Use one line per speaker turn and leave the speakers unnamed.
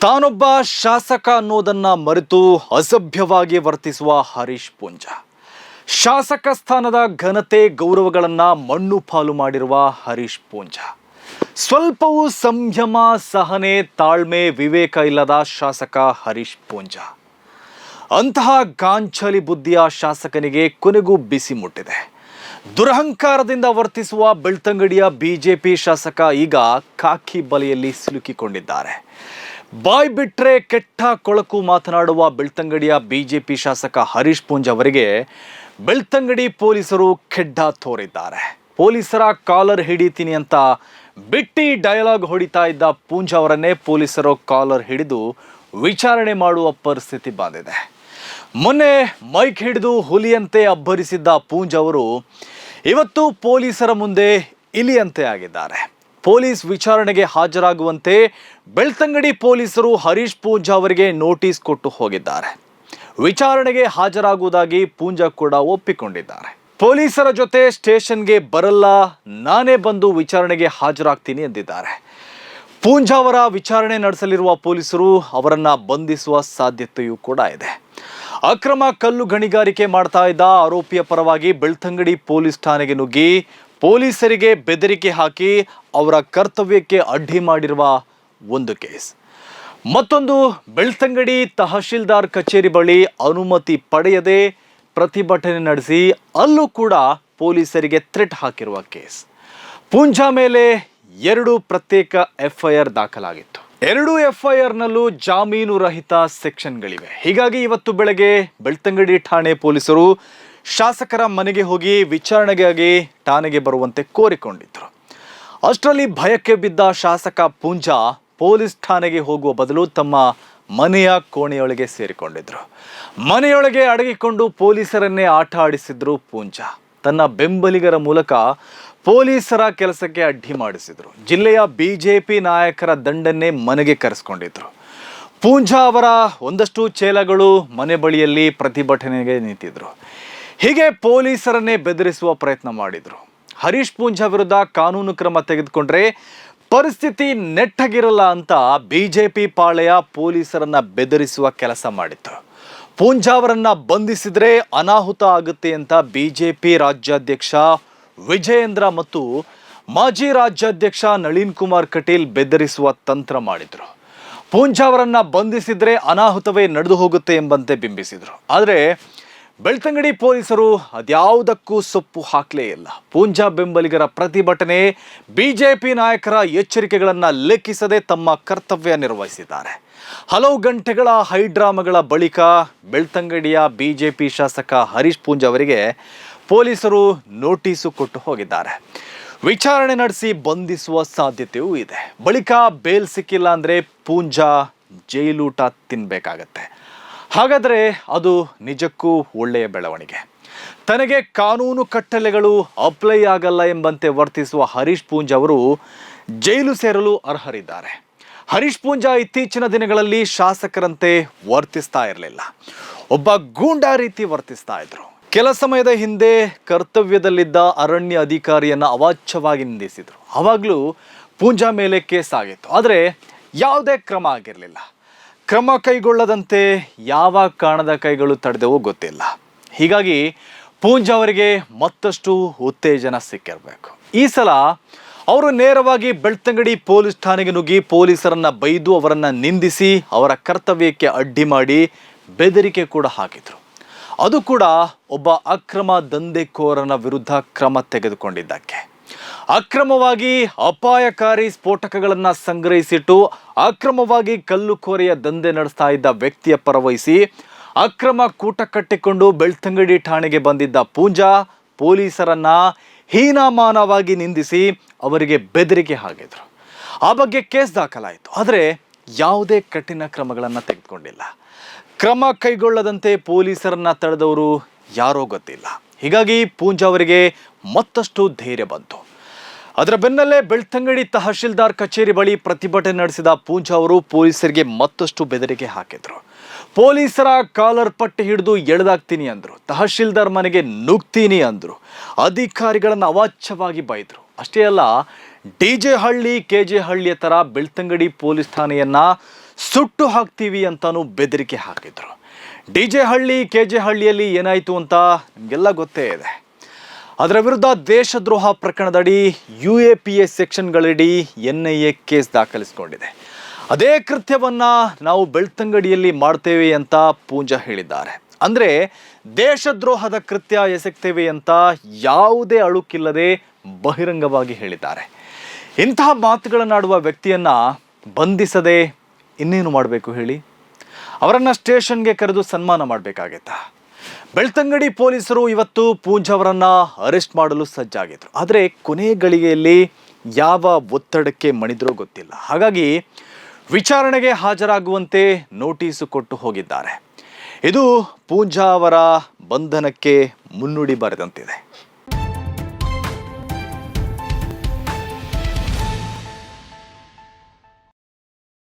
ತಾನೊಬ್ಬ ಶಾಸಕ ಅನ್ನೋದನ್ನ ಮರೆತು ಅಸಭ್ಯವಾಗಿ ವರ್ತಿಸುವ ಹರೀಶ್ ಪೂಂಜ. ಶಾಸಕ ಸ್ಥಾನದ ಘನತೆ ಗೌರವಗಳನ್ನ ಮಣ್ಣು ಪಾಲು ಮಾಡಿರುವ ಹರೀಶ್ ಪೂಂಜ. ಸ್ವಲ್ಪವೂ ಸಂಯಮ, ಸಹನೆ, ತಾಳ್ಮೆ, ವಿವೇಕ ಇಲ್ಲದ ಶಾಸಕ ಹರೀಶ್ ಪೂಂಜ. ಅಂತಹ ಗಾಂಚಲಿ ಬುದ್ಧಿಯ ಶಾಸಕನಿಗೆ ಕೊನೆಗೂ ಬಿಸಿ ಮುಟ್ಟಿದೆ. ದುರಹಂಕಾರದಿಂದ ವರ್ತಿಸುವ ಬೆಳ್ತಂಗಡಿಯ ಬಿಜೆಪಿ ಶಾಸಕ ಈಗ ಕಾಕಿ ಬಲೆಯಲ್ಲಿ ಸಿಲುಕಿಕೊಂಡಿದ್ದಾರೆ. ಬಾಯ್ ಬಿಟ್ರೆ ಕೆಟ್ಟ ಕೊಳಕು ಮಾತನಾಡುವ ಬೆಳ್ತಂಗಡಿಯ ಬಿಜೆಪಿ ಶಾಸಕ ಹರೀಶ್ ಪೂಂಜ್ ಅವರಿಗೆ ಬೆಳ್ತಂಗಡಿ ಪೊಲೀಸರು ಖೆಡ್ಡ ತೋರಿದ್ದಾರೆ. ಪೊಲೀಸರ ಕಾಲರ್ ಹಿಡಿತೀನಿ ಅಂತ ಬಿಟ್ಟಿ ಡಯಲಾಗ್ ಹೊಡಿತಾ ಇದ್ದ ಪೂಂಜ್ ಅವರನ್ನೇ ಪೊಲೀಸರು ಕಾಲರ್ ಹಿಡಿದು ವಿಚಾರಣೆ ಮಾಡುವ ಪರಿಸ್ಥಿತಿ ಬಂದಿದೆ. ಮೊನ್ನೆ ಮೈಕ್ ಹಿಡಿದು ಹುಲಿಯಂತೆ ಅಬ್ಬರಿಸಿದ್ದ ಪೂಂಜ್ ಅವರು ಇವತ್ತು ಪೊಲೀಸರ ಮುಂದೆ ಇಲಿಯಂತೆ ಆಗಿದ್ದಾರೆ. ಪೊಲೀಸ್ ವಿಚಾರಣೆಗೆ ಹಾಜರಾಗುವಂತೆ ಬೆಳ್ತಂಗಡಿ ಪೊಲೀಸರು ಹರೀಶ್ ಪೂಂಜಾ ಅವರಿಗೆ ನೋಟಿಸ್ ಕೊಟ್ಟು ಹೋಗಿದ್ದಾರೆ. ವಿಚಾರಣೆಗೆ ಹಾಜರಾಗುವುದಾಗಿ ಪೂಂಜಾ ಕೂಡ ಒಪ್ಪಿಕೊಂಡಿದ್ದಾರೆ. ಪೊಲೀಸರ ಜೊತೆ ಸ್ಟೇಷನ್ಗೆ ಬರಲ್ಲ, ನಾನೇ ಬಂದು ವಿಚಾರಣೆಗೆ ಹಾಜರಾಗ್ತೀನಿ ಎಂದಿದ್ದಾರೆ. ಪೂಂಜಾ ಅವರ ವಿಚಾರಣೆ ನಡೆಸಲಿರುವ ಪೊಲೀಸರು ಅವರನ್ನು ಬಂಧಿಸುವ ಸಾಧ್ಯತೆಯೂ ಕೂಡ ಇದೆ. ಅಕ್ರಮ ಕಲ್ಲು ಗಣಿಗಾರಿಕೆ ಮಾಡ್ತಾ ಇದ್ದ ಆರೋಪಿಯ ಪರವಾಗಿ ಬೆಳ್ತಂಗಡಿ ಪೊಲೀಸ್ ಠಾಣೆಗೆ ನುಗ್ಗಿ ಪೊಲೀಸರಿಗೆ ಬೆದರಿಕೆ ಹಾಕಿ ಅವರ ಕರ್ತವ್ಯಕ್ಕೆ ಅಡ್ಡಿ ಮಾಡಿರುವ ಒಂದು ಕೇಸ್. ಮತ್ತೊಂದು, ಬೆಳ್ತಂಗಡಿ ತಹಶೀಲ್ದಾರ್ ಕಚೇರಿ ಬಳಿ ಅನುಮತಿ ಪಡೆಯದೆ ಪ್ರತಿಭಟನೆ ನಡೆಸಿ ಅಲ್ಲೂ ಕೂಡ ಪೊಲೀಸರಿಗೆ ಥ್ರೆಟ್ ಹಾಕಿರುವ ಕೇಸ್. ಪೂಂಜಾ ಮೇಲೆ ಎರಡು ಪ್ರತ್ಯೇಕ ಎಫ್ಐಆರ್ ದಾಖಲಾಗಿತ್ತು. ಎರಡು ಎಫ್ಐಆರ್ನಲ್ಲೂ ಜಾಮೀನು ರಹಿತ ಸೆಕ್ಷನ್ಗಳಿವೆ. ಹೀಗಾಗಿ ಇವತ್ತು ಬೆಳಗ್ಗೆ ಬೆಳ್ತಂಗಡಿ ಠಾಣೆ ಪೊಲೀಸರು ಶಾಸಕರ ಮನೆಗೆ ಹೋಗಿ ವಿಚಾರಣೆಗಾಗಿ ಠಾಣೆಗೆ ಬರುವಂತೆ ಕೋರಿಕೊಂಡಿದ್ದರು ಅಷ್ಟರಲ್ಲಿ ಭಯಕ್ಕೆ ಬಿದ್ದ ಶಾಸಕ ಪೂಂಜಾ ಪೊಲೀಸ್ ಠಾಣೆಗೆ ಹೋಗುವ ಬದಲು ತಮ್ಮ ಮನೆಯ ಕೋಣೆಯೊಳಗೆ ಸೇರಿಕೊಂಡಿದ್ರು. ಮನೆಯೊಳಗೆ ಅಡಗಿಕೊಂಡು ಪೊಲೀಸರನ್ನೇ ಆಟ ಆಡಿಸಿದ್ರು ಪೂಂಜಾ. ತನ್ನ ಬೆಂಬಲಿಗರ ಮೂಲಕ ಪೊಲೀಸರ ಕೆಲಸಕ್ಕೆ ಅಡ್ಡಿ ಮಾಡಿಸಿದ್ರು. ಜಿಲ್ಲೆಯ ಬಿಜೆಪಿ ನಾಯಕರ ದಂಡನ್ನೇ ಮನೆಗೆ ಕರೆಸ್ಕೊಂಡಿದ್ರು. ಪೂಂಜಾ ಅವರ ಒಂದಷ್ಟು ಚೇಲಗಳು ಮನೆ ಬಳಿಯಲ್ಲಿ ಪ್ರತಿಭಟನೆಗೆ ನಿಂತಿದ್ರು. ಹೀಗೆ ಪೊಲೀಸರನ್ನೇ ಬೆದರಿಸುವ ಪ್ರಯತ್ನ ಮಾಡಿದ್ರು. ಹರೀಶ್ ಪೂಂಜಾ ವಿರುದ್ಧ ಕಾನೂನು ಕ್ರಮ ತೆಗೆದುಕೊಂಡ್ರೆ ಪರಿಸ್ಥಿತಿ ನೆಟ್ಟಗಿರಲ್ಲ ಅಂತ ಬಿಜೆಪಿ ಪಾಳೆಯ ಪೊಲೀಸರನ್ನ ಬೆದರಿಸುವ ಕೆಲಸ ಮಾಡಿತ್ತು. ಪೂಂಜಾ ಅವರನ್ನ ಬಂಧಿಸಿದ್ರೆ ಅನಾಹುತ ಆಗುತ್ತೆ ಅಂತ ಬಿಜೆಪಿ ರಾಜ್ಯಾಧ್ಯಕ್ಷ ವಿಜಯೇಂದ್ರ ಮತ್ತು ಮಾಜಿ ರಾಜ್ಯಾಧ್ಯಕ್ಷ ನಳಿನ್ ಕುಮಾರ್ ಕಟೀಲ್ ಬೆದರಿಸುವ ತಂತ್ರ ಮಾಡಿದ್ರು. ಪೂಂಜಾ ಅವರನ್ನ ಬಂಧಿಸಿದ್ರೆ ಅನಾಹುತವೇ ನಡೆದು ಹೋಗುತ್ತೆ ಎಂಬಂತೆ ಬಿಂಬಿಸಿದ್ರು. ಆದರೆ ಬೆಳ್ತಂಗಡಿ ಪೊಲೀಸರು ಅದ್ಯಾವುದಕ್ಕೂ ಸೊಪ್ಪು ಹಾಕಲೇ ಇಲ್ಲ. ಪೂಂಜಾ ಬೆಂಬಲಿಗರ ಪ್ರತಿಭಟನೆ ಬಿಜೆಪಿ ನಾಯಕರ ಎಚ್ಚರಿಕೆಗಳನ್ನು ಲೆಕ್ಕಿಸದೆ ತಮ್ಮ ಕರ್ತವ್ಯ ನಿರ್ವಹಿಸಿದ್ದಾರೆ. ಹಲವು ಗಂಟೆಗಳ ಹೈಡ್ರಾಮಗಳ ಬಳಿಕ ಬೆಳ್ತಂಗಡಿಯ ಬಿಜೆಪಿ ಶಾಸಕ ಹರೀಶ್ ಪೂಂಜಾ ಅವರಿಗೆ ಪೊಲೀಸರು ನೋಟಿಸು ಕೊಟ್ಟು ಹೋಗಿದ್ದಾರೆ. ವಿಚಾರಣೆ ನಡೆಸಿ ಬಂಧಿಸುವ ಸಾಧ್ಯತೆಯೂ ಇದೆ. ಬಳಿಕ ಬೇಲ್ ಸಿಕ್ಕಿಲ್ಲ ಅಂದರೆ ಪೂಂಜಾ ಜೈಲೂಟ ತಿನ್ಬೇಕಾಗತ್ತೆ. ಹಾಗಾದರೆ ಅದು ನಿಜಕ್ಕೂ ಒಳ್ಳೆಯ ಬೆಳವಣಿಗೆ. ತನಗೆ ಕಾನೂನು ಕಟ್ಟಲೆಗಳು ಅಪ್ಲೈ ಆಗಲ್ಲ ಎಂಬಂತೆ ವರ್ತಿಸುವ ಹರೀಶ್ ಪೂಂಜ್ ಅವರು ಜೈಲು ಸೇರಲು ಅರ್ಹರಿದ್ದಾರೆ. ಹರೀಶ್ ಪೂಂಜಾ ಇತ್ತೀಚಿನ ದಿನಗಳಲ್ಲಿ ಶಾಸಕರಂತೆ ವರ್ತಿಸ್ತಾ ಇರಲಿಲ್ಲ. ಒಬ್ಬ ಗೂಂಡಾ ರೀತಿ ವರ್ತಿಸ್ತಾ ಇದ್ರು. ಕೆಲ ಸಮಯದ ಹಿಂದೆ ಕರ್ತವ್ಯದಲ್ಲಿದ್ದ ಅರಣ್ಯ ಅಧಿಕಾರಿಯನ್ನು ಅವಾಚ್ಯವಾಗಿ ನಿಂದಿಸಿದ್ರು. ಆವಾಗಲೂ ಪೂಂಜಾ ಮೇಲೆ ಕೇಸ್ ಆಗಿತ್ತು. ಆದರೆ ಯಾವುದೇ ಕ್ರಮ ಆಗಿರಲಿಲ್ಲ. ಕ್ರಮ ಕೈಗೊಳ್ಳದಂತೆ ಯಾವ ಕಾರಣದ ಕೈಗಳು ತಡೆದವೋ ಗೊತ್ತಿಲ್ಲ. ಹೀಗಾಗಿ ಪೂಂಜಾ ಅವರಿಗೆ ಮತ್ತಷ್ಟು ಉತ್ತೇಜನ ಸಿಕ್ಕಿರಬೇಕು. ಈ ಸಲ ಅವರು ನೇರವಾಗಿ ಬೆಳ್ತಂಗಡಿ ಪೊಲೀಸ್ ಠಾಣೆಗೆ ನುಗ್ಗಿ ಪೊಲೀಸರನ್ನ ಬೈದು ಅವರನ್ನು ನಿಂದಿಸಿ ಅವರ ಕರ್ತವ್ಯಕ್ಕೆ ಅಡ್ಡಿ ಮಾಡಿ ಬೆದರಿಕೆ ಕೂಡ ಹಾಕಿದ್ರು. ಅದು ಕೂಡ ಒಬ್ಬ ಅಕ್ರಮ ದಂಧೆಕೋರನ ವಿರುದ್ಧ ಕ್ರಮ ತೆಗೆದುಕೊಂಡಿದ್ದಕ್ಕೆ. ಅಕ್ರಮವಾಗಿ ಅಪಾಯಕಾರಿ ಸ್ಫೋಟಕಗಳನ್ನು ಸಂಗ್ರಹಿಸಿಟ್ಟು ಅಕ್ರಮವಾಗಿ ಕಲ್ಲು ಕೋರೆಯ ದಂಧೆ ನಡೆಸ್ತಾ ಇದ್ದ ವ್ಯಕ್ತಿಯ ಪರವಹಿಸಿ ಅಕ್ರಮ ಕೂಟ ಕಟ್ಟಿಕೊಂಡು ಬೆಳ್ತಂಗಡಿ ಠಾಣೆಗೆ ಬಂದಿದ್ದ ಪೂಂಜಾ ಪೊಲೀಸರನ್ನ ಹೀನಾಮಾನವಾಗಿ ನಿಂದಿಸಿ ಅವರಿಗೆ ಬೆದರಿಕೆ ಹಾಕಿದ್ರು. ಆ ಬಗ್ಗೆ ಕೇಸ್ ದಾಖಲಾಯಿತು. ಆದರೆ ಯಾವುದೇ ಕಠಿಣ ಕ್ರಮಗಳನ್ನು ತೆಗೆದುಕೊಂಡಿಲ್ಲ. ಕ್ರಮ ಕೈಗೊಳ್ಳದಂತೆ ಪೊಲೀಸರನ್ನ ತಡೆದವರು ಯಾರೋ ಗೊತ್ತಿಲ್ಲ. ಹೀಗಾಗಿ ಪೂಂಜಾ ಅವರಿಗೆ ಮತ್ತಷ್ಟು ಧೈರ್ಯ ಬಂತು. ಅದರ ಬೆನ್ನಲ್ಲೇ ಬೆಳ್ತಂಗಡಿ ತಹಶೀಲ್ದಾರ್ ಕಚೇರಿ ಬಳಿ ಪ್ರತಿಭಟನೆ ನಡೆಸಿದ ಪೂಂಜಾ ಅವರು ಪೊಲೀಸರಿಗೆ ಮತ್ತಷ್ಟು ಬೆದರಿಕೆ ಹಾಕಿದ್ರು. ಪೊಲೀಸರ ಕಾಲರ್ ಪಟ್ಟಿ ಹಿಡಿದು ಎಳೆದಾಗ್ತೀನಿ ಅಂದರು. ತಹಶೀಲ್ದಾರ್ ಮನೆಗೆ ನುಗ್ತೀನಿ ಅಂದರು. ಅಧಿಕಾರಿಗಳನ್ನು ಅವಾಚ್ಯವಾಗಿ ಬೈದರು. ಅಷ್ಟೇ ಅಲ್ಲ, D J Halli, K J ಹಳ್ಳಿಯ ಥರ ಬೆಳ್ತಂಗಡಿ ಪೊಲೀಸ್ ಠಾಣೆಯನ್ನು ಸುಟ್ಟು ಹಾಕ್ತೀವಿ ಅಂತಲೂ ಬೆದರಿಕೆ ಹಾಕಿದ್ರು. D J Halli, K J ಹಳ್ಳಿಯಲ್ಲಿ ಏನಾಯಿತು ಅಂತ ನಿಮಗೆಲ್ಲ ಗೊತ್ತೇ ಇದೆ. ಅದರ ವಿರುದ್ಧ ದೇಶದ್ರೋಹ ಪ್ರಕರಣದಡಿ ಯು ಎ ಪಿ ಎ ಸೆಕ್ಷನ್ಗಳಡಿ ಎನ್ ಐ ಎ ಕೇಸ್ ದಾಖಲಿಸಿಕೊಂಡಿದೆ. ಅದೇ ಕೃತ್ಯವನ್ನ ನಾವು ಬೆಳ್ತಂಗಡಿಯಲ್ಲಿ ಮಾಡ್ತೇವೆ ಅಂತ ಪೂಂಜಾ ಹೇಳಿದ್ದಾರೆ. ಅಂದರೆ ದೇಶದ್ರೋಹದ ಕೃತ್ಯ ಎಸಗ್ತೇವೆ ಅಂತ ಯಾವುದೇ ಅಳುಕಿಲ್ಲದೆ ಬಹಿರಂಗವಾಗಿ ಹೇಳಿದ್ದಾರೆ. ಇಂತಹ ಮಾತುಗಳನ್ನಾಡುವ ವ್ಯಕ್ತಿಯನ್ನು ಬಂಧಿಸದೆ ಇನ್ನೇನು ಮಾಡಬೇಕು ಹೇಳಿ? ಅವರನ್ನ ಸ್ಟೇಷನ್ಗೆ ಕರೆದು ಸನ್ಮಾನ ಮಾಡಬೇಕಾಗಿತ್ತ ಬೆಳ್ತಂಗಡಿ ಪೊಲೀಸರು ಇವತ್ತು ಪೂಂಜ್ ಅವರನ್ನ ಅರೆಸ್ಟ್ ಮಾಡಲು ಸಜ್ಜಾಗಿದ್ರು. ಆದರೆ ಕೊನೆ ಗಳಿಗೆಯಲ್ಲಿ ಯಾವ ಒತ್ತಡಕ್ಕೆ ಮಣಿದ್ರೋ ಗೊತ್ತಿಲ್ಲ. ಹಾಗಾಗಿ ವಿಚಾರಣೆಗೆ ಹಾಜರಾಗುವಂತೆ ನೋಟಿಸು ಕೊಟ್ಟು ಹೋಗಿದ್ದಾರೆ. ಇದು ಪೂಂಜಾ ಅವರ ಬಂಧನಕ್ಕೆ ಮುನ್ನುಡಿ ಬರೆದಂತಿದೆ.